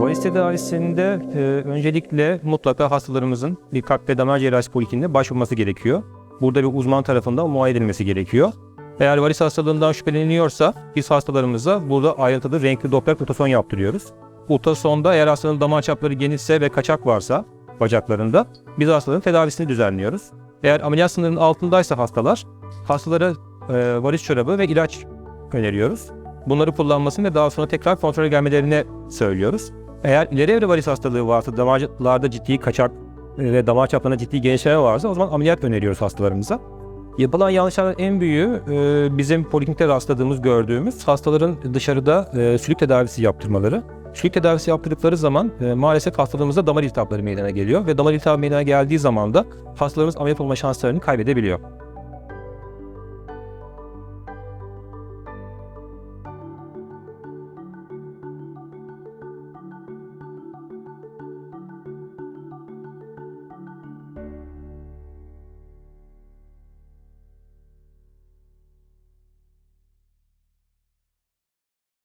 Varis tedavisinde e, öncelikle mutlaka hastalarımızın bir kalp ve damar cerrahisi polikliniğine başvurması gerekiyor. Burada bir uzman tarafından muayene edilmesi gerekiyor. Eğer varis hastalığından şüpheleniyorsa biz hastalarımıza burada ayrıntılı renkli Doppler ultrason yaptırıyoruz. Ultrasonda eğer hastanın damar çapları genişse ve kaçak varsa bacaklarında biz hastaların tedavisini düzenliyoruz. Eğer ameliyat sınırının altındaysa hastalar, hastalara e, varis çorabı ve ilaç öneriyoruz. Bunları kullanmasını ve daha sonra tekrar kontrole gelmelerini söylüyoruz. Eğer ileri evre varis hastalığı varsa, damarlarda ciddi kaçak e, ve damar çaplarında ciddi genişleme varsa o zaman ameliyat öneriyoruz hastalarımıza. Yapılan yanlışların en büyüğü e, bizim poliklinikte rastladığımız, gördüğümüz hastaların dışarıda e, sülük tedavisi yaptırmaları. Sülük tedavisi yaptırdıkları zaman maalesef hastalığımızda damar iltihapları meydana geliyor ve damar iltihabı meydana geldiği zaman da hastalarımız ameliyat olma şanslarını kaybedebiliyor.